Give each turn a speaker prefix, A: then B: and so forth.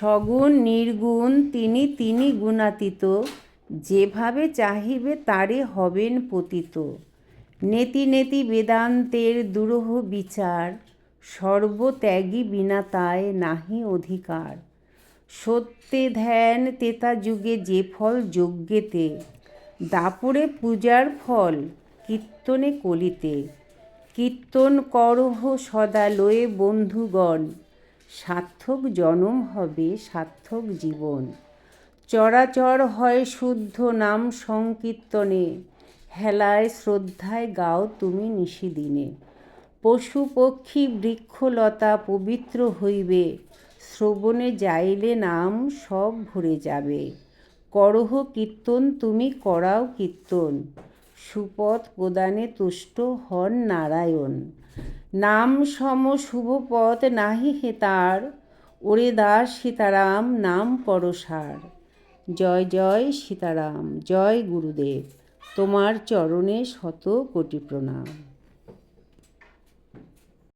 A: সগুণ, নির্গুণ, তিনি তিনি গুণাতীত, যেভাবে চাহিবে তারে হবেন পতিত। নেতি নেতি বেদান্তের দুরূহ বিচার, সর্বত্যাগী বিনা তায় নাহি অধিকার। সত্যে ধ্যান তেতা যুগে যে ফল যজ্ঞেতে, দাপরে পূজার ফল কীর্তনে কলিতে। কীর্তন করহ সদা লয়ে বন্ধুগণ সার্থক জনম হবে সার্থক জীবন। চরাচর হয় শুদ্ধ নাম সংকীর্তনে, হেলায় শ্রদ্ধায় গাও তুমি নিশিদিনে। পশু পক্ষী বৃক্ষলতা পবিত্র হইবে, শ্রবণে যাইলে নাম সব ভরে যাবে। করহ কীর্তন তুমি করাও কীর্তন, সুপথ প্রদানে তুষ্ট হন নারায়ণ। নাম সম শুভ পথ নাহি হেতার ওরে দাস সীতারাম, নাম পরসার। জয় জয় সীতারাম, জয় গুরুদেব, তোমার চরণে শত কোটি প্রণাম।